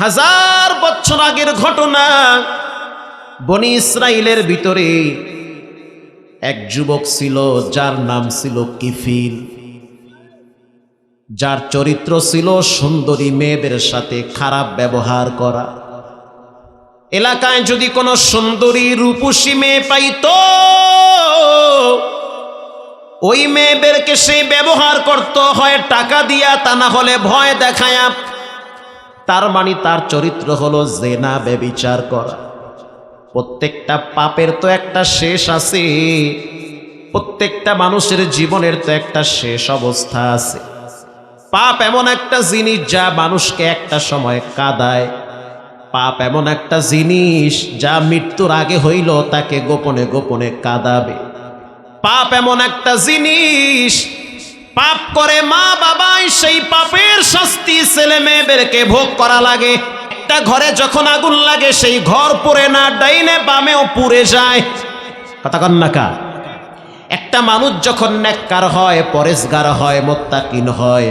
হাজার বছর আগের ঘটনা বনি ইসরায়েলের ভিতরে এক যুবক ছিল, যার নাম ছিল কিফিল। যার চরিত্র ছিল সুন্দরী মেয়েদের সাথে খারাপ ব্যবহার করা। এলাকায় যদি কোনো সুন্দরী রূপসী মেয়ে পাইত, ওই মেয়েদেরকে সে ব্যবহার করত, হয় টাকা দিয়া তা না হলে ভয় দেখায়া তার মানে তার চরিত্র হলো জেনা বেবিচার করা। প্রত্যেকটা পাপের তো একটা শেষ আছে, প্রত্যেকটা মানুষের জীবনের তো একটা শেষ অবস্থা আছে। পাপ এমন একটা জিনিস যা মানুষকে একটা সময় কাদায়। পাপ এমন একটা জিনিস যা মৃত্যুর আগে হইল তাকে গোপনে গোপনে কাদাবে। পাপ এমন একটা জিনিস পাপ করে মা বাবাই সেই পাপের শাস্তি ছেলে মেয়েদেরকে ভোগ করা লাগে। একটা ঘরে যখন আগুন লাগে, সেই ঘর পুড়ে না, ডাইনে বামেও পুড়ে যায়। কথা কন্যাকা একটা মানুষ যখন নেককার হয়, পরেশগার হয়, মোত্তাকিন হয়,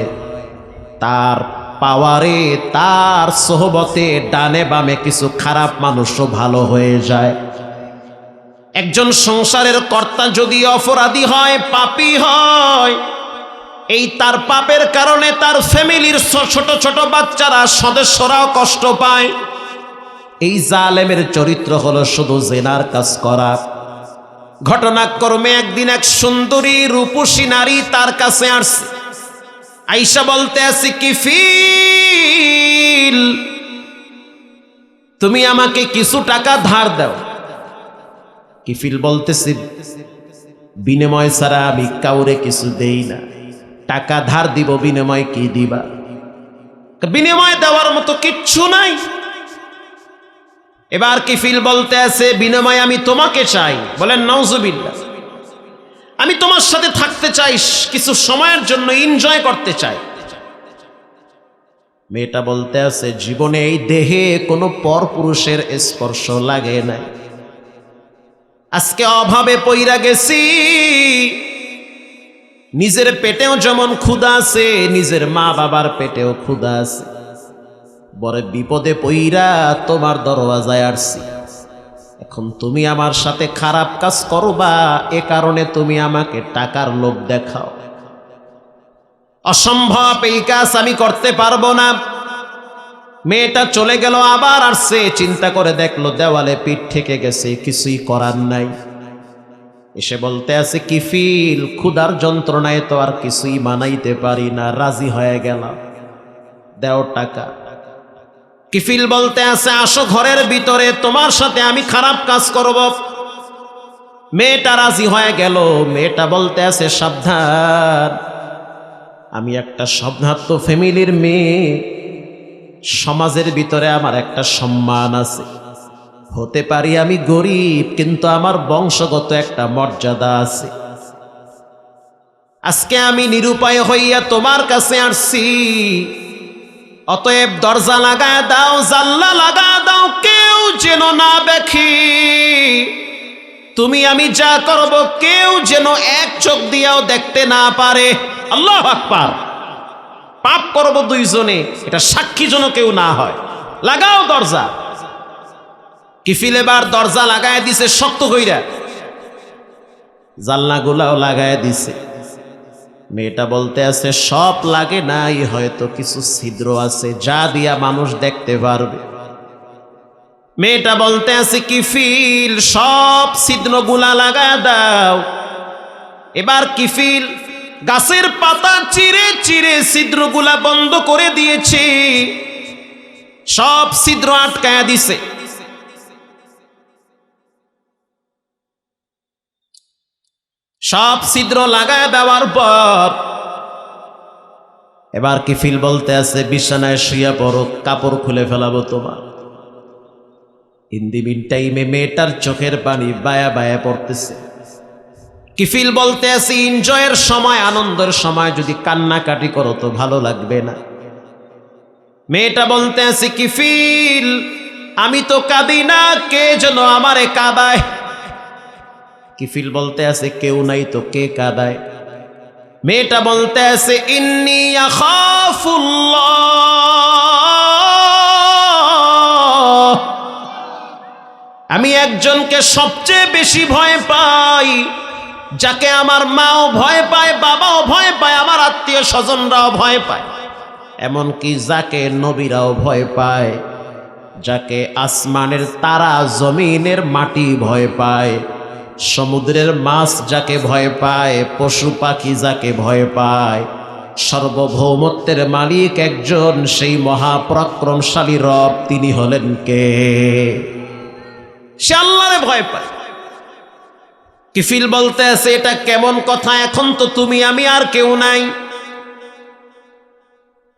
তার পাওয়ারে, তার সোহবতে, ডানে বামে কিছু খারাপ মানুষও ভালো হয়ে যায়। একজন সংসারের কর্তা যদি অপরাধী হয়, পাপী হয় এই তার পাপের কারণে তার ফ্যামিলির ছোট ছোট বাচ্চারা, সদস্যরাও কষ্ট পায়। এই জালেমের চরিত্র হলো শুধু জেনার কাজ করা। ঘটনাক্রমে একদিন এক সুন্দরী রূপসী নারী তার কাছে আসছে। আইসা বলতে আছি কি ফিল তুমি আমাকে কিছু টাকা ধার দাও। কিফিল বলতেছি, বিনিময় ছাড়া আমি কাউরে কিছু দেই না। টাকা ধার দিব, বিনিময় কি দিবা? বিনিময় দেওয়ার মতো কিচ্ছু নাই। এবার কিফিল বলতে আছে, বিনিময় আমি তোমাকে চাই। বলেন নওজুবিল্লা আমি তোমার সাথে থাকতে চাই, কিছু সময়ের জন্য এনজয় করতে চাই। মেয়েটা বলতে আছে, জীবনে এই দেহে কোনো পর পুরুষের স্পর্শ লাগে নাই। আজকে অভাবে পইরা গেছি নিজের পেটেও যেমন ক্ষুদা আছে, নিজের মা বাবার পেটেও ক্ষুদা আছে। বরে বিপদে পইরা তোমার দরওয়াজায় আসছি। এখন তুমি আমার সাথে খারাপ কাজ করবা, এ কারণে তুমি আমাকে টাকার লোভ দেখাও। অসম্ভব এই কাজ আমি করতে পারব না। মেয়েটা চলে গেল, আবার আসছে, চিন্তা করে দেখল দেওয়ালে পিঠ থেকে গেছে, কিছুই করার নাই। এসে বলতে আছে কি ফিল ক্ষুধার যন্ত্রণায় তো আর কিছুই মানাইতে পারি না, রাজি হয়ে গেলাম। দেও টাকা। কিফিল বলতে আছে, আসো ঘরের ভিতরে, তোমার সাথে আমি খারাপ কাজ করব। মেয়েটা রাজি হয়ে গেল। মেয়েটা বলতে আছে, সাবধান, আমি একটা সভ্রাত্ম ফ্যামিলির মেয়ে। সমাজের ভিতরে আমার একটা সম্মান আছে। হতে পারি আমি গরিব, কিন্তু আমার বংশগত একটা মর্যাদা আছে। আজকে আমি নিরুপায় হইয়া তোমার কাছে আসছি। অতএব দরজা লাগায় দাও জাল্লা লাগা দাও, কেউ যেন না দেখি। তুমি আমি যা করব, কেউ যেন এক চোখ দিয়াও দেখতে না পারে। আল্লাহ আকবার। পাপ করব দুইজনে, এটা সাক্ষী যেন কেউ না হয়। লাগাও দরজা। কিফিল এবার দরজা লাগায় দিছে, শক্ত কইরা। জালনাগুলাও লাগায় দিছে। মেয়েটা বলতে আছে, সব লাগে নাই, হয়তো কিছু ছিদ্র আছে, যা দিয়া মানুষ দেখতে পারবে। মেয়েটা বলতে আছে কি ফিল সব ছিদ্রগুলা লাগা দাও। এবার কিফিল গাছের পাতা চিরে চিরে ছিদ্রগুলা বন্ধ করে দিয়েছে। সব ছিদ্র আটকায়া দিছে। সব ছিদ্র লাগায় দেওয়ার পর এবার কি ফিল বলতে আছে, বিছানায় শুয়ে পড়ো, কাপড় খুলে ফেলাবো তোমার। ইন্দিবিন টাইমে মেয়েটার চোখের পানি বায়া বায়া পড়তেছে। কিফিল বলতে আছে এনজয়ের সময়, আনন্দের সময় যদি কান্নাকাটি করো তো ভালো লাগবে না। মেয়েটা বলতে আছে, কিফিল, আমি তো কাঁদি না, কে যেন আমারে কাঁদায়। কিফিল বলতে আছে, কেউ নাই তো কে কাদায়? মেয়েটা বলতে আছে, ইন্নি আমি একজনকে সবচেয়ে বেশি ভয় পাই, যাকে আমার মাও ভয় পায়, বাবাও ভয় পায়, আমার আত্মীয় স্বজনরাও ভয় পায়। এমনকি যাকে নবীরাও ভয় পায়, যাকে আসমানের তারা, জমিনের মাটি ভয় পায়। সমুদ্রের মাছ যাকে ভয় পায়, পশু পাখি যাকে ভয় পায়, সর্বভৌমত্বের মালিক একজন, সেই মহাপরাক্রমশালী রব তিনি হলেন কে? সে আল্লাহরে ভয় পায়। কিফিল বলতে আছে, এটা কেমন কথা? এখন তো তুমি, আমি আর কেউ নাই।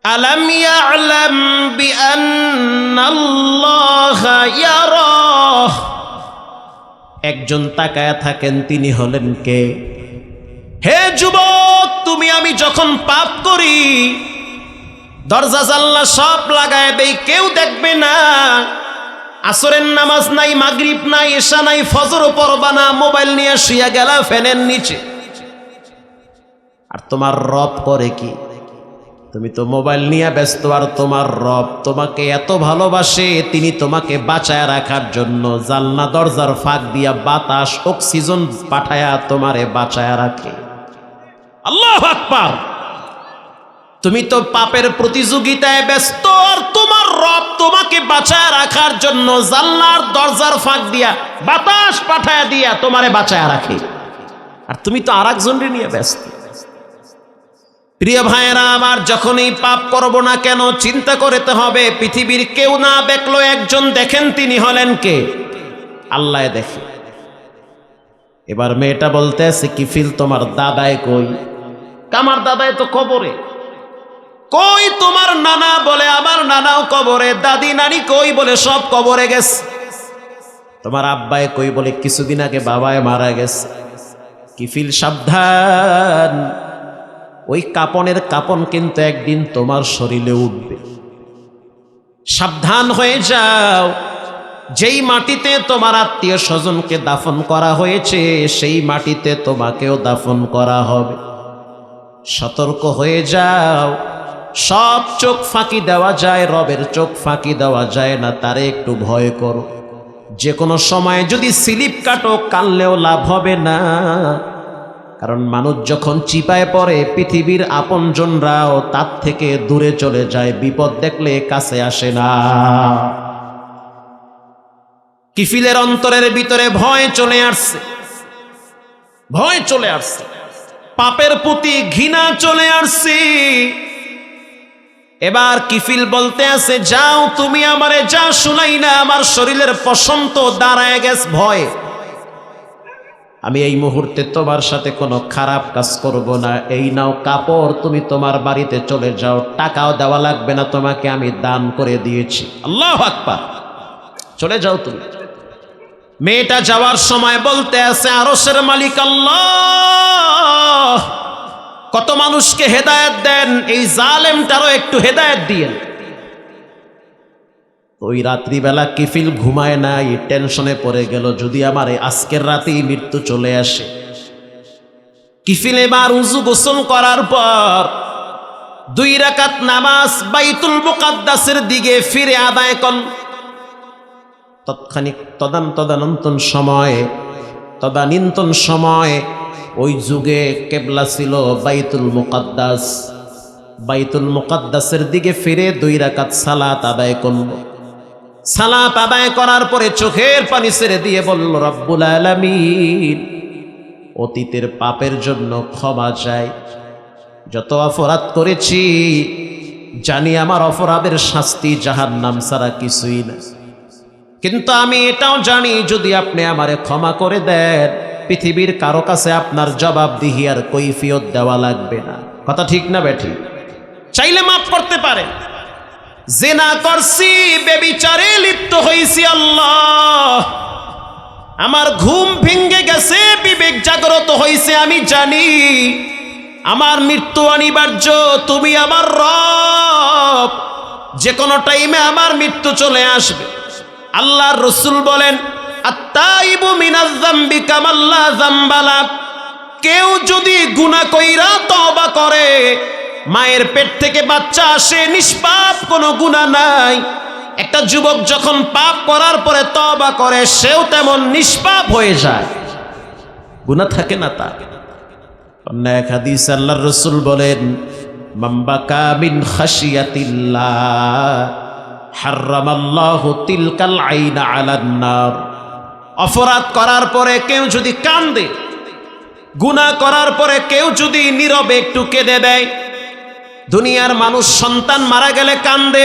আলাম ইয়ালাম বিআন্নাল্লাহা ইয়ারাহ? একজন তাকায়া থাকেন, তিনি হলেন কে? হে যুবক, তুমি আমি যখন পাপ করি, দরজা জাল্লা সব লাগায় দেই, কেউ দেখবে না। আসরের নামাজ নাই, মাগরিব নাই এশা নাই, ফজর পড়বা না, মোবাইল নিয়ে শুয়ে গেলা ফ্যানের নিচে। আর তোমার রব করে কি? তুমি তো মোবাইল নিয়ে ব্যস্ত আর তোমার রব তোমাকে এত ভালোবাসে, তিনি তোমাকে বাঁচায় রাখার জন্য জালনা দরজার ফাঁক দিয়া বাতাস, অক্সিজেন পাঠায়া তোমারে বাঁচায় রাখে। আল্লাহ আকবার! তুমি তো পাপের প্রতিযোগিতায় ব্যস্ত আর তোমার রব তোমাকে বাঁচায় রাখার জন্য জানলার দরজার ফাঁক দিয়া বাতাস পাঠায় দিয়া তোমারে বাঁচায় রাখে। আর তুমি তো আর নিয়ে ব্যস্ত। প্রিয় ভাইয়েরা, আমার যখনই পাপ করব না কেন, চিন্তা করতে হবে, পৃথিবীর কেউ না দেখল একজন, দেখেন তিনি হলেন কে? আল্লাহ দেখে। এবার মেয়েটা বলতে আছে কি ফিল তোমার দাদায় কই? কামার দাদায় তো কবরে। কই তোমার নানা? বলে, আমার নানাও কবরে। দাদি, নানি কই? বলে, সব কবরে গেছে। তোমার আব্বায় কই? বলে, কিছুদিন আগে বাবায় মারা গেছে। কিফিল, সাবধান। ওই কাপনের কাপন কিন্তু একদিন তোমার শরীরে উঠবে। সাবধান হয়ে যাও। যেই মাটিতে তোমার আত্মীয় স্বজনকে দাফন করা হয়েছে, সেই মাটিতে তোমাকেও দাফন করা হবে। সতর্ক হয়ে যাও। সব চোখ ফাঁকি দেওয়া যায়, রবের চোখ ফাঁকি দেওয়া যায় না, তারে একটু ভয় করো। যে কোনো সময় যদি স্লিপ কাটো, কানলেও লাভ হবে না। কারণ মানুষ যখন চিপায় পড়ে, পৃথিবীর আপনজনরাও তার থেকে দূরে চলে যায়, বিপদ দেখলে কাছে আসে না। কিফিলের অন্তরের ভিতরে ভয় চলে আসছে। ভয় চলে আসছে। পাপের প্রতি ঘৃণা চলে আসছে। এবার কিফিল বলতে আছে, যাও তুমি আমারে যা শুনাই না, আমার শরীরের পশন্ত দাঁড়ায় গেছে ভয়। আমি এই মুহূর্তে তোমার সাথে কোনো খারাপ কাজ করব না। এই নাও কাপড়, তুমি তোমার বাড়িতে চলে যাও। টাকাও দেওয়া লাগবে না তোমাকে, আমি দান করে দিয়েছি। আল্লাহ আকবার। চলে যাও তুমি। মেয়েটা যাওয়ার সময় বলতে আছে আরসের মালিক আল্লাহ, কত মানুষকে হেদায়েত দেন, এই জালেমটারও একটু হেদায়েত দিয়েন ওই রাত্রিবেলা কিফিল ঘুমায় নাই, টেনশনে পড়ে গেল, যদি আমার এই আজকের রাতেই মৃত্যু চলে আসে। কিফিল এবার উজু গোসল করার পর দুই রাকাত নামাজ বাইতুল মুকাদ্দাসের দিকে ফিরে আদায় কর। তৎক্ষণিক তদান তদানন্তন সময়ে, তদানীন্তন সময় ওই যুগে কেবলা ছিল বাইতুল মুকাদ্দাস। বাইতুল মুকাদ্দাসের দিকে ফিরে দুই রাকাত সালাত আদায় করল সালাত আদায় করার পরে চোখের পানি ছেড়ে দিয়ে বলল, রব্বুল আলামিন, অতীতের পাপের জন্য ক্ষমা চাই। যত অপরাধ করেছি, জানি আমার অপরাধের শাস্তি জাহান্নাম ছাড়া কিছুই না। কিন্তু আমি এটাও জানি, যদি আপনি আমারে ক্ষমা করে দেন, পৃথিবীর কারও কাছে আপনার জবাবদিহি আর কৈফিয়ত দেওয়া লাগবে না। কথা ঠিক না, বেঠি? চাইলে মাফ করতে পারে জেনা করছি, বেবিচারে লিপ্ত হইছি আল্লাহ। আমার ঘুম ভেঙ্গে গেছে, বিবেক জাগ্রত হইছে, আমি জানি। আমার মৃত্যু অনিবার্য, তুমি আমার রব। যে কোনো টাইমে আমার মৃত্যু চলে আসবে। আল্লাহর রসুল বলেন আত্মাইবু মিনাজ্জাম্বি কামাল্লা জাম্বালা। কেউ যদি গুনাহ কইরা তওবা করে মায়ের পেট থেকে বাচ্চা আসে, নিষ্পাপ, কোনো গুনাহ নাই। একটা যুবক যখন পাপ করার পরে তবা করে, সেও তেমন নিষ্পাপ হয়ে যায়। গুণা থাকে না তার। অন্য এক হাদিস রসুল বলেন মাম্বাকা মিন খাশিয়াতিল্লাহ, হারামাল্লাহু তিলকাল আইনা আলান নার। অপরাধ করার পরে কেউ যদি কান্দে, গুনাহ করার পরে কেউ যদি নীরবে একটু কেঁদে দেয় দুনিয়ার মানুষ সন্তান মারা গেলে কান্দে,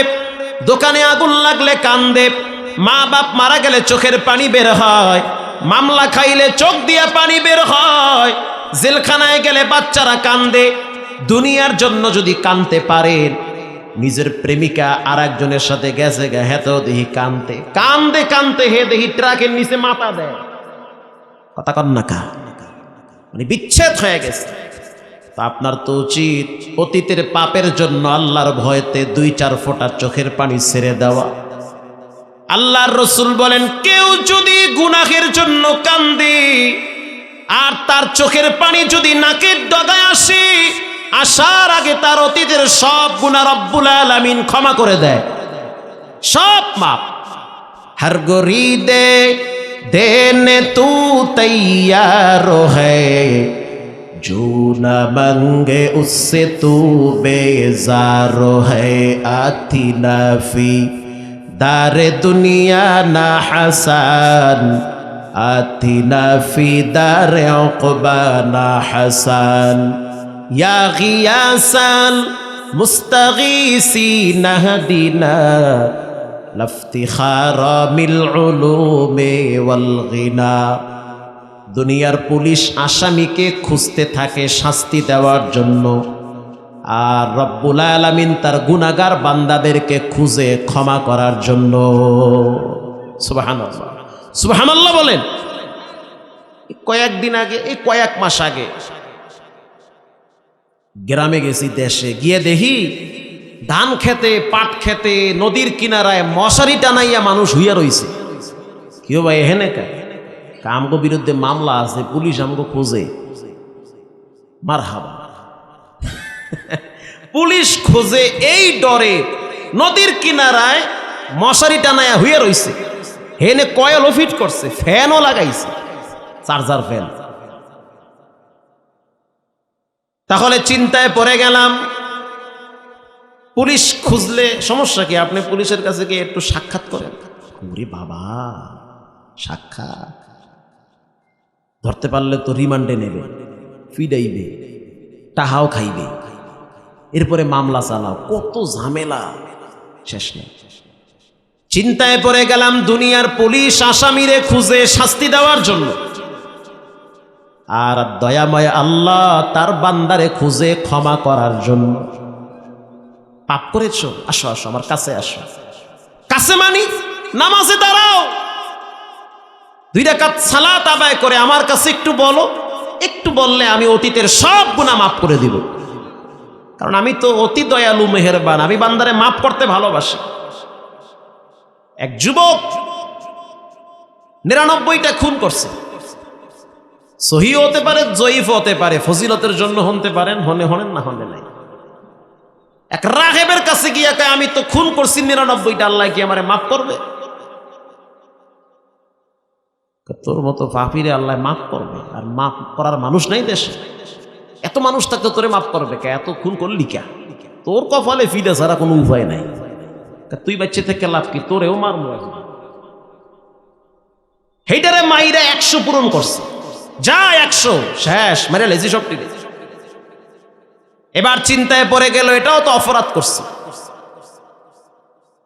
দোকানে আগুন লাগলে কান্দে, মা বাপ মারা গেলে চোখের পানি বের হয়, মামলা খাইলে চোখ দিয়ে পানি বের হয়, জেলখানায় গেলে বাচ্চারা কান্দে। দুনিয়ার জন্য যদি কানতে পারেন, নিজের প্রেমিকা আর একজনের সাথে গেছে গে হেতো দেখি কানতে। কান্দে কানতে হে দেখি ট্রাকের নিচে মাথা দেয়। কথা কন না কা? মানে বিচ্ছেদ হয়ে গেছে। তা আপনার তো উচিত অতীতের পাপের জন্য আল্লাহর ভয়তে দুই চার ফোঁটা চোখের পানি ছেড়ে দেওয়া। আল্লাহর রসুল বলেন, কেউ যদি গুনাহের জন্য কান্দি, আর তার চোখের পানি যদি নাকের ডগায় আসি, আসার আগে তার অতীতের সব গুণা রব্বুল আলামিন ক্ষমা করে দেয়। সব মাপ। হর গরি দে দেনে তু তৈয়ার হ্যায় जो न मंगे उससे तू बेजारो है आती नफी दार दुनिया ना हसन आती नफी दार उकबा ना हसन या गियासल मुस्तगीसी नहदीना लफ्तिखार मिल में वलगिना দুনিয়ার পুলিশ আসামিকে খুঁজতে থাকে শাস্তি দেওয়ার জন্য। আর রব্বুল আলামিন তার গুনাগার বান্দাদেরকে খুঁজে ক্ষমা করার জন্য। সুবহানাল্লাহ। বলেন। কয়েকদিন আগে, এই কয়েক মাস আগে গ্রামে গেছি, দেশে। গিয়ে দেখি ধান খেতে, পাট খেতে, নদীর কিনারায় মশারি টানাইয়া মানুষ হইয়া রইছে। কেউ ভাই, এহেনে কা আমগো বিরুদ্ধে মামলা আছে, পুলিশ আমগো খোঁজে। মার হাবা পুলিশ খোঁজে এই ডরে নদীর কিনারায় মশারি টানাইয়া হইয়া রইছে। হেনে কয়েলও ফিট করছে, ফ্যানও লাগাইছে, চার্জার ফ্যান। তাহলে চিন্তায় পড়ে গেলাম, পুলিশ খুঁজলে সমস্যা কি? আপনি পুলিশের কাছে গিয়ে একটু সাক্ষাৎ করেন। ওরে বাবা, সাক্ষাৎ। ধরতে পারলে তো রিমান্ডে নেবে, ফিডাইবে, টাহাও খাইবে। এরপরে মামলা চালাও, কত ঝামেলা। শেষ নেই। চিন্তায় পড়ে গেলাম দুনিয়ার পুলিশ আসামিরে খুঁজে শাস্তি দেওয়ার জন্য। আর দয়াময় আল্লাহ তার বান্দারে খুঁজে ক্ষমা করার জন্য। পাপ করেছ? আসো আসো, আমার কাছে আসো। কাছে মানি, নামাজে দাঁড়াও। দুই রাকাত সালাত আদায় করে আমার কাছে একটু বলো, একটু বললে আমি অতীতের সব গুণা মাফ করে দিব। কারণ আমি তো অতি দয়ালু, মেহেরবান, আমি বান্দারে মাফ করতে ভালোবাসি। এক যুবক নিরানব্বইটা খুন করছে। সহি হতে পারে, জয়ীফ হতে পারে, ফজিলতের জন্য হতে পারেন, হনে হনেন না হনে নাই। এক রাহেবের কাছে গিয়া আমি তো খুন করছি নিরানব্বইটা, আল্লাহ কি আমারে মাফ করবে? তোর মতো পাপিরে আল্লাহ মাফ করবে। আর মাফ করার মানুষ নাই দেশে। এত মানুষ থাকতে তোরে মাফ করবে কে? এত খুন করলি কে? তোর কপালে ফিরে ছাড়া কোনো উপায় নাই। তুই বাচ্চা থেকে লাভ কি? তোরেও মারবো। হেইটারে মাইরা একশো পূরণ করছে। যা একশো, শেষ। মেরে লেজি সব এবার চিন্তায় পড়ে গেল, এটাও তো অপরাধ করছে।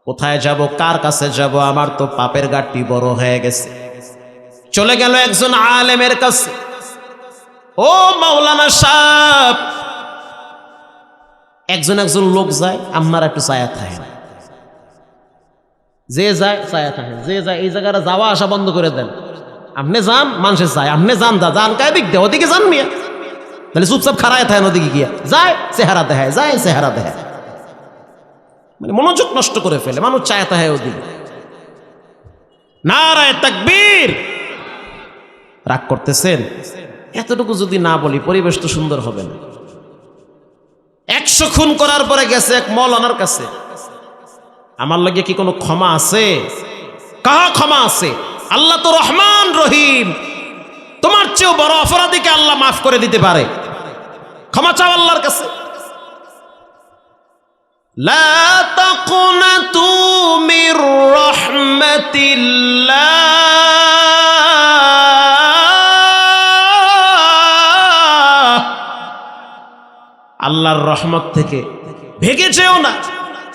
কোথায় যাব? কার কাছে যাব? আমার তো পাপের গাঠটি বড় হয়ে গেছে। চলে গেল একজন আলেমের কাছে। ও মাওলানা সাহেব। একজন একজন লোক যায় আমার একটু ছায়া থাকে যে যায় ছায়া থাকে যে যায়, এই জায়গাটা যাওয়া আসা বন্ধ করে দেন। আপনি যান মানুষের চায় আপনি যান দা যান, কায় দে, ওদিকে যান মিয়া। তাহলে চুপচাপ খারায় থাকে ওদিকে গিয়া। যায়, চেহারা দেখায়, যায়, চেহারা দেখায়। মানে মনোযোগ নষ্ট করে ফেলে, মানুষ চায় তাহে ওদিকে। নারায় তাকবীর। রাগ করতেছেন? এতটুকু যদি না বলি, পরিবেশ তো সুন্দর হবে না। একশো খুন করার পরে গেছে এক মৌলানার কাছে। আমার লাগে কি কোনো ক্ষমা আছে? কাহা ক্ষমা আছে? আল্লাহ তো রহমান রহিম। তোমার চেয়েও বড় অপরাধীকে আল্লাহ মাফ করে দিতে পারে। ক্ষমা চাও আল্লাহর কাছে। লা তাকুনাতু মির রহমাতিল্লাহ। আল্লাহর রহমত থেকে। ভেগে যেও না,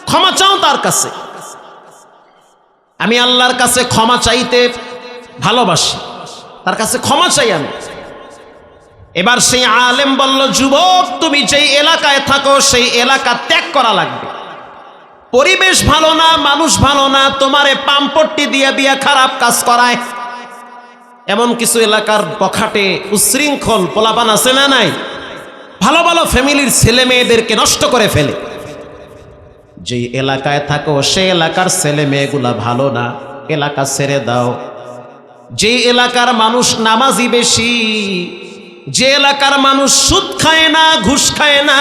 ক্ষমা চাও তার কাছে। আমি আল্লাহর কাছে ক্ষমা চাইতে ভালোবাসি, তার কাছে ক্ষমা চাই আমি। এবার সেই আলেম বলল, যুবক, তুমি যেই এলাকায় থাকো, সেই এলাকা ত্যাগ করা লাগবে। পরিবেশ ভালো না, মানুষ ভালো না, তোমারে পাম্পট্টি দিয়ে দিয়ে খারাপ কাজ করায়। এমন কিছু এলাকার বখাটে, উশৃঙ্খল, পোলাপান আছে না নাই? ভালো ভালো ফ্যামিলির ছেলে মেয়েদেরকে নষ্ট করে ফেলে। যেই এলাকায় থাকো সেই এলাকার ছেলে মেয়েগুলা ভালো না। এলাকা ছেড়ে দাও। যে এলাকার মানুষ নামাজি বেশি, যে এলাকার মানুষ সুদ খায় না, ঘুষ খায় না,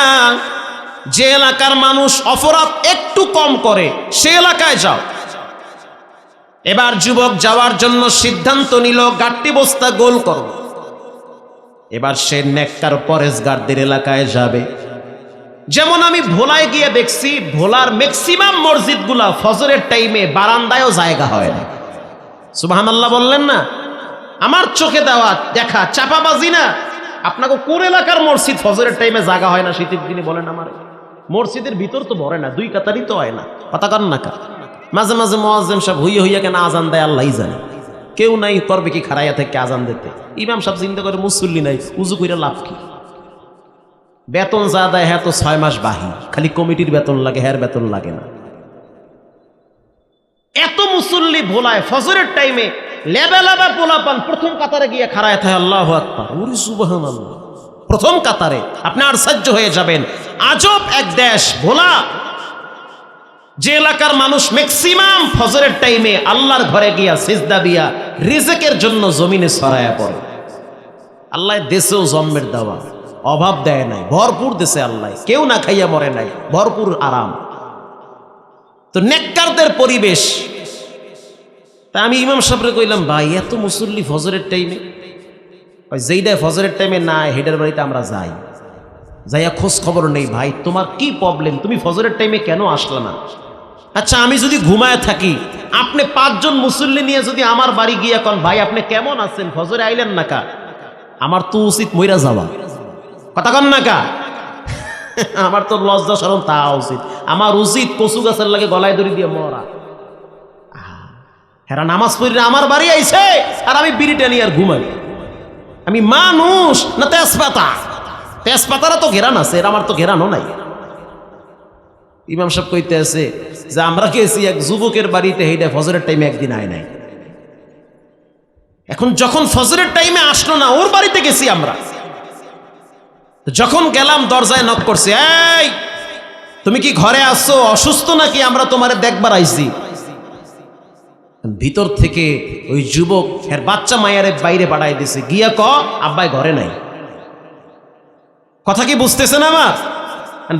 যে এলাকার মানুষ অপরাধ একটু কম করে, সে এলাকায় যাও। এবার যুবক যাওয়ার জন্য সিদ্ধান্ত নিল গাট্টি বস্তা গোল করো। এবার সে নেককার পরেশগারদের এলাকায় যাবে। যেমন আমি ভোলায় গিয়ে দেখছি, ভোলার ম্যাক্সিমাম মসজিদগুলা ফজরের টাইমে বারান্দায়ও জায়গা হয় না। সুবাহান আল্লাহ বললেন না? আমার চোখে দেওয়া, দেখা, চাপাবাজি না। আপনাকে কোন এলাকার মসজিদ ফজরের টাইমে জায়গা হয় না, শীতের দিনে বলেন আমার। মসজিদের ভিতর তো ভরে না, দুই কাতারই তো হয় না। কথা কান না কার মাঝে মাঝে মোয়াজ্জেম সাহেব হইয়া হইয়া কেন আজান দেয় আল্লাহ জানে। কেউ নাই, করবে কি খারাইয়া থেকে আজান দিতে? ইমাম সাহেব চিন্তা করে মুসল্লি নাই, উজু কইরা লাভ কি? বেতন যা দেয় হ্যাঁ তো ছয় মাস বাহি। খালি কমিটির বেতন লাগে, হ্যার বেতন লাগে না। এত মুসল্লি ভোলায়, ফজরের টাইমে লেবা লেবা পোলা পান, প্রথম কাতারে গিয়ে খাড়ায় থাকে, আল্লাহ আকবার। ওরে সুবহান প্রথম কাতারে, আপনি আশ্চর্য হয়ে যাবেন। আজব এক দেশ, ভোলা। যে এলাকার মানুষ ম্যাক্সিমাম ফজরের টাইমে আল্লাহর ঘরে গিয়া সিজদা দিয়া রিজেকের জন্য জমিনে ছড়ায়া পড়ে। আল্লাহ দেশেও জন্মের দেওয়া। অভাব দেয় নাই। ভরপুর দেশে আল্লাহ। কেউ না খাইয়া মরে নাই। ভরপুর আরাম। তো নেককারদের পরিবেশ। তা আমি ইমাম সাহেবরে কইলাম, ভাই, এত মুসল্লি ফজরের টাইমে যেইটা ফজরের টাইমে না, হেডের বাড়িতে আমরা যাই। যাইয়া খোঁজ খবর নেই। ভাই, তোমার কি প্রবলেম তুমি ফজরের টাইমে কেন আসলে না? আচ্ছা আমি যদি ঘুমায় থাকি, আপনি পাঁচজন মুসল্লি নিয়ে যদি আমার বাড়ি গিয়ে এখন ভাই, আপনি কেমন আছেন? ফজরে আইলেন না কা? আমার তো উচিত মইরা যাওয়া। কথা কন না কা? আমার তো লজ্জা সরম তা উচিত। আমার উচিত কচু গাছের লাগে গলায় দড়ি দিয়ে মরা। হেরা নামাজ পড়ি আমার বাড়ি আইছে, আর আমি বিড়িটা নিয়ে আর ঘুমাই। আমি মানুষ, না তেজপাতা? তেজপাতারা তো ঘেরান আছে আমার তো ঘেরানো নাই। ইমাম সাহেব কইতে আছে যে আমরা গেছি এক যুবকের বাড়িতে হেইটা ফজরের টাইমে একদিন আয় নাই। এখন যখন ফজরের টাইমে আসলো না, ওর বাড়িতে গেছি আমরা। যখন গেলাম, দরজায় নক করছে, এই, তুমি কি ঘরে আসছো অসুস্থ নাকি? আমরা তোমারে দেখবার আইছি। ভিতর থেকে ওই যুবক এর বাচ্চা মায়ারে বাইরে পাঠাই দিছে। গিয়া ক, আব্বাই ঘরে নাই। কথা কি বুঝতেছেন আমার?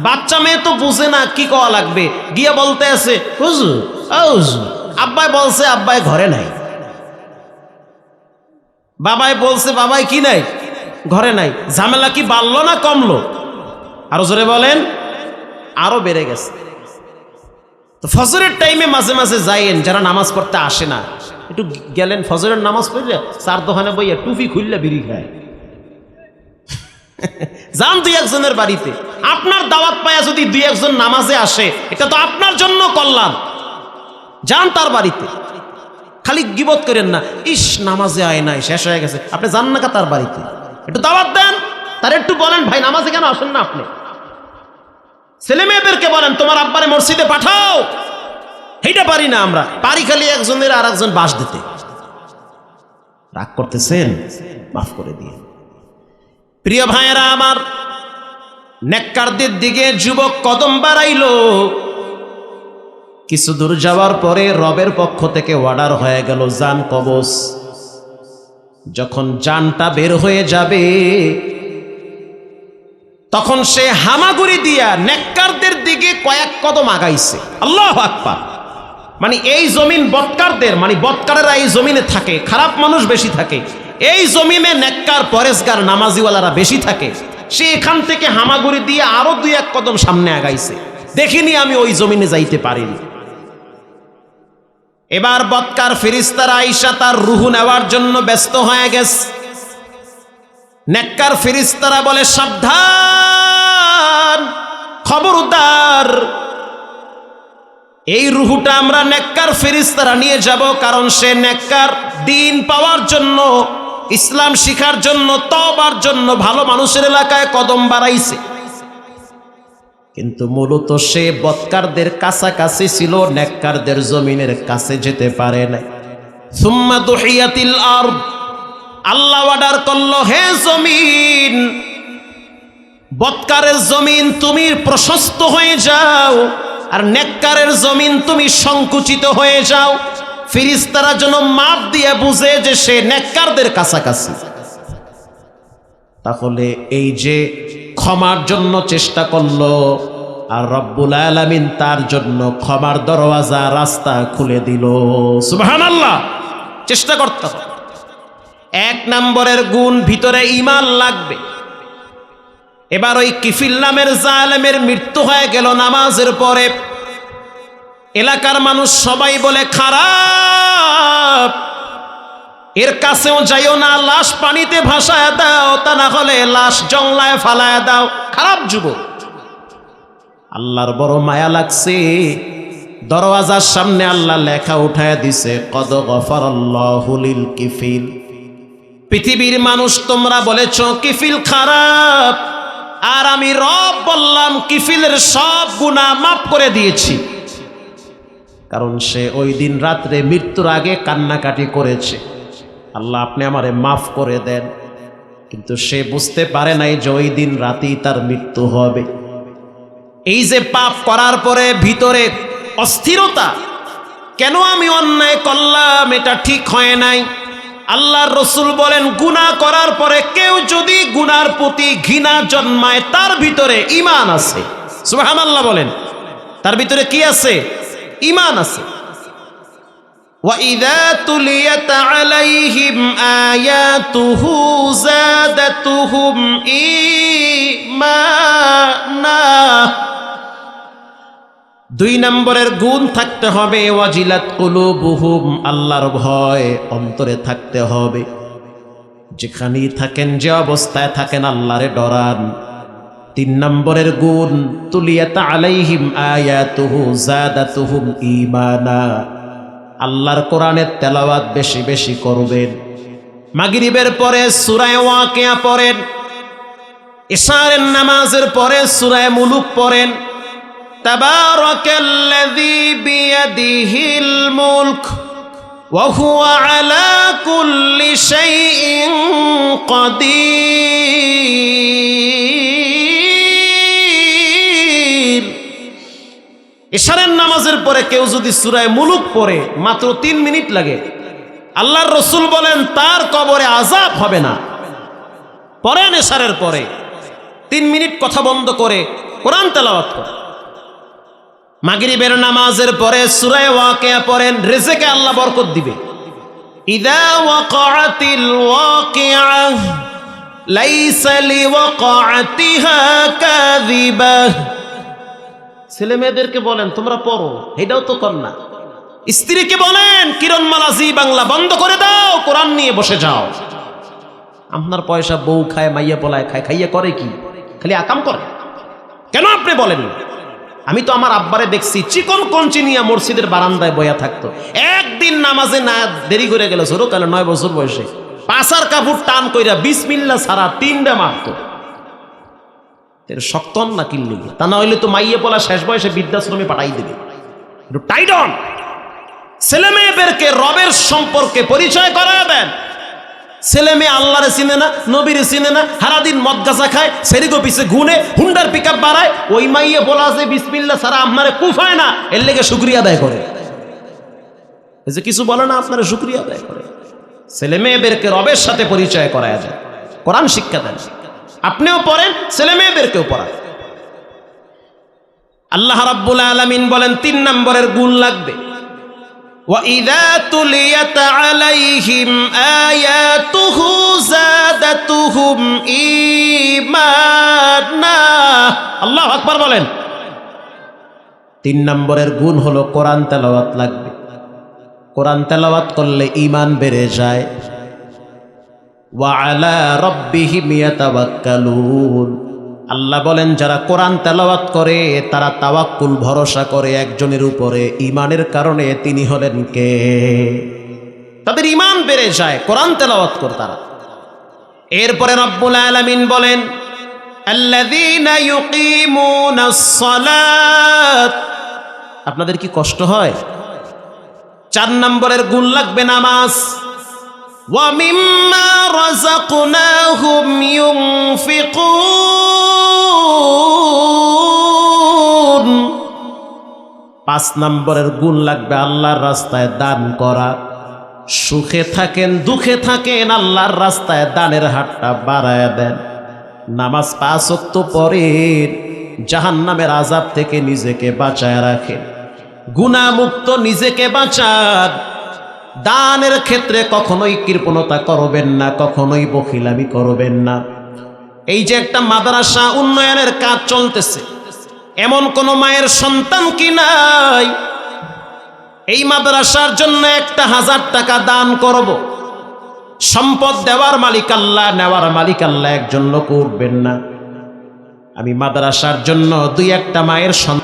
বাচ্চা মেয়ে তো বুঝে না কি কওয়া লাগবে। গিয়া বলতে আছে, হুজুর আব্বাই বলছে, আব্বাই ঘরে নাই। বাবাই বলছে, বাবাই কি নাই? ঘরে নাই। ঝামেলা কি বাড়লো না কমলো? আরও জোরে বলেন, আরও বেড়ে গেছে। তো ফজরের টাইমে মাঝে মাঝে যাইয়েন, যারা নামাজ পড়তে আসে না। একটু গেলেন, ফজরের নামাজ পড়লে চার দোকানে বইয়া টুপি খুললে বিড়ি খায়। যান দুই একজনের বাড়িতে। আপনার দাওয়াত পায়া যদি দুই একজন নামাজে আসে, এটা তো আপনার জন্য কল্যাণ। যান তার বাড়িতে। খালি গিবত করেন না, ইস, নামাজে আয় নাই, শেষ হয়ে গেছে। আপনি যান না তার বাড়িতে। একটু দাওয়াত দেন। তার একটু বলেন, ভাই, নামাজে কেন আসেন না আপনি? ছেলে মেয়েদেরকে বলেন, তোমার আব্বারে মসজিদে পাঠাও। এইটা পারি না আমরা। পারি খালি একজনের আর একজন বাস দিতে। রাগ করতেছেন? মাফ করে দিয়ে প্রিয় ভাইয়েরা আমার, নেককারদের দিকে যুবক কদম বাড়াইল। কিছু দূর যাওয়ার পরে রবের পক্ষ থেকে অর্ডার হয়ে গেল যান কবচ। যখন যানটা বের হয়ে যাবে, তখন সে হামাগুড়ি দিয়া নেককারদের দিকে কয়েক কদম আগাইছে। আল্লাহ আকবার। মানে এই জমিন বৎকারদের মানে বৎকারেরা এই জমিনে থাকে, খারাপ মানুষ বেশি থাকে। এই জমিনে নেককার পরেশগার নামাজিওয়ালারা বেশি থাকে। সে এখান থেকে হামাগুড়ি দিয়ে আরও দুই এক কদম সামনে আগাইছে। দেখিনি আমি ওই জমিনে যাইতে পারিনি। এবার বৎকার ফিরিস্তারা আইসা তার রুহু নেওয়ার জন্য ব্যস্ত হয়ে গেছে। নেককার ফিরিস্তারা বলে, সাবধান, খবরদার। এই রুহুটা আমরা নেককার ফেরিস্তারা নিয়ে যাব কারণ সে নেককার দিন পাওয়ার জন্য ইসলাম শিখার জন্য তবার জন্য ভালো মানুষের এলাকায় কদম বাড়াইছে। কিন্তু মূলত সে বৎকারদের কাছাকাছি ছিল নেককারদের জমিনের কাছে যেতে পারে না সুম্মা দুহিয়াতিল আর আল্লাহ অর্ডার করল, হে জমিন, বৎকারের জমিন তুমি প্রশস্ত হয়ে যাও, আর নেককারের জমিন তুমি সংকুচিত হয়ে যাও। ফিরিস্তারা যেন মাপ দিয়ে বুঝে যে সে নেককারদের কাছাকাছি। তাহলে এই যে ক্ষমার জন্য চেষ্টা করল, আর রব্বুল আলামিন তার জন্য ক্ষমার দরওয়াজা, রাস্তা খুলে দিল। আল্লাহ চেষ্টা করতে এক নম্বরের গুণ ভিতরে ইমান লাগবে। এবার ওই কিফিল নামের জালেমের মৃত্যু হয়ে গেল নামাজের পরে। এলাকার মানুষ সবাই বলে, খারাপ। এর কাছেও যাইও না, লাশ পানিতে ভাসায় দাও, তা না হলে লাশ জংলায় ফালায় দাও। খারাপ যুবক। আল্লাহর বড় মায়া লাগছে। দরওয়াজার সামনে আল্লাহ লেখা উঠায় দিছে, কদ গফারাল্লাহুলিল কিফিল। পৃথিবীর মানুষ তোমরা বলেছ, কিফিল খারাপ। আর আমি রব বললাম, কিফিলের সব গুণা মাফ করে দিয়েছি। কারণ সে ওই দিন রাত্রে মৃত্যুর আগে কান্নাকাটি করেছে। আল্লাহ আপনি আমারে মাফ করে দেন। কিন্তু সে বুঝতে পারে নাই যে ওই দিন রাতেই তার মৃত্যু হবে। এই যে পাপ করার পরে ভিতরে অস্থিরতা, কেন আমি অন্যায় করলাম, এটা ঠিক হয় নাই? আল্লাহর রসুল বলেন, গুনাহ করার পরে কেউ যদি গুনার প্রতি ঘৃণা জন্মায়, তার ভিতরে ইমান আছে। সুহান আল্লাহ বলেন। তার ভিতরে কি আছে? ইমান আছে وَإِذَا تُلِيَتْ عَلَيْهِمْ آيَاتُهُ زَادَتْهُمْ إِيمَانًا দুই নম্বরের গুণ থাকতে হবে ওয়াজিলাত কুলুবুহুম আল্লাহর ভয় অন্তরে থাকতে হবে যেখানেই থাকেন যে অবস্থায় থাকেন আল্লাহরে ডরান তিন নম্বরের গুণ, তুলিয়াতা আলাইহিম আয়াতুহু জাদাতুহুম ইমানা আল্লাহর কোরআনের তেলাওয়াত বেশি বেশি করবেন। মাগরিবের পরে সুরায় ওয়াকিয়া পড়েন। ইশারের নামাজের পরে সুরায় মুলুক পড়েন। তাবারাকাল্লাযী বিয়াদিহিল মুলক ওয়া হুয়া আলা কুল্লি শাইইন কাদির। ইশারের নামাজের পরে কেউ যদি সুরায় মুলুক পড়ে, মাত্র তিন মিনিট লাগে। আল্লাহর রসুল বলেন, তার কবরে আজাব হবে না। পড়েন এশারের পরে। তিন মিনিট কথা বন্ধ করে কোরআন তেলাওয়াত করে মাগরিবের নামাজের পরে সূরায়ে ওয়াকিয়া পড়েন, রিজকে আল্লাহ বরকত দিবে। ইদা ওয়াকাতিল ওয়াকিয়া, লাইসা লিওয়াকাতিহা কাযিবা। ছেলে মেয়েদেরকে বলেন, তোমরা পড়ো, এটাও তো না স্ত্রীকে বলেন, কিরণমালা জি বাংলা বন্ধ করে দাও, কোরআন নিয়ে বসে যাও। আপনার পয়সা বউ খায়, মাইয়া পলায় খায়, খাইয়া করে কি? খালি আকাম করে। কেন আপনি বলেন আমি তো আমার আব্বারে দেখছি, চিকন কঞ্চি নিয়ে মসজিদের বারান্দায় বয়া থাকতো। একদিন নামাজে না দেরি করে গেল ছোট কালে নয় বছর বয়সে। পাশার কাপড় টান কইরা বিসমিল্লা সারা তিনটা মারতো। এর না কিনলি তা না হইলে তো মাইয়ে বলা শেষ বয়সে বৃদ্ধাশ্রমে পাঠাই দেবে। একটু টাইট ছেলে মেয়েদেরকে রবের সম্পর্কে পরিচয় করা দেন। ছেলে মেয়ে আল্লাহরে চিনে না, নবীরে চিনে না হারাদিন মদ গাছা খায় সেরিগো পিছে ঘুনে হুন্ডার পিক আপ বাড়ায়, ওই মাইয়ে বলা যে বিসমিল্লা সারা আপনারে কুফায় না। এর লেগে শুক্রিয়া আদায় করে। যে কিছু বলে না, আপনারা শুক্রিয়া আদায় করে। ছেলে মেয়েদেরকে রবের সাথে পরিচয় করায় যায় কোরআন শিক্ষা দেন। আপনিও পড়েন ছেলে মেয়েদেরকেও পড়ান আল্লাহ রাব্বুল আলামিন বলেন তিন নম্বরের গুণ লাগবে وإذا تليت عليهم آياته زادتهم إيمانا আল্লাহ আকবার বলেন তিন নম্বরের গুণ হলো কোরআন তেলাওয়াত লাগবে কোরআন তেলাওয়াত করলে ইমান বেড়ে যায় ওয়ালা আল্লাহ বলেন, যারা কোরআন তেলাওয়াত করে, তারা তাওয়াক্কুল, ভরসা করে একজনের উপরে ইমানের কারণে তিনি হলেন কে? তাদের ইমান বেড়ে যায়, কোরআন তেলাওয়াত করে তারা এরপরে রব্বুল আলামিন বলেন আপনাদের কি কষ্ট হয়? চার নম্বরের গুণ লাগবে নামাজ। ومما رزقناهم ينفقون পাঁচ নম্বরের গুণ লাগবে আল্লাহর রাস্তায় দান করা সুখে থাকেন দুঃখে থাকেন আল্লাহর রাস্তায় দানের হাতটা বাড়ায় দেন নামাজ পাঁচ অক্ত পরের জাহান নামের আজাব থেকে নিজেকে বাঁচায় রাখেন গুণামুক্ত নিজেকে বাঁচান দানের ক্ষেত্রে কখনোই কৃপণতা করবেন না, কখনোই বখিলামি করবেন না। এই যে একটা মাদ্রাসা উন্নয়নের কাজ চলতেছে, এমন কোন মায়ের সন্তান কি নাই? এই মাদ্রাসার জন্য একটা হাজার টাকা দান করব। সম্পদ দেওয়ার মালিক আল্লাহ, নেওয়ার মালিক আল্লাহ একজন লোক উঠবেন না। আমি মাদ্রাসার জন্য দুই একটা মায়ের সন্তান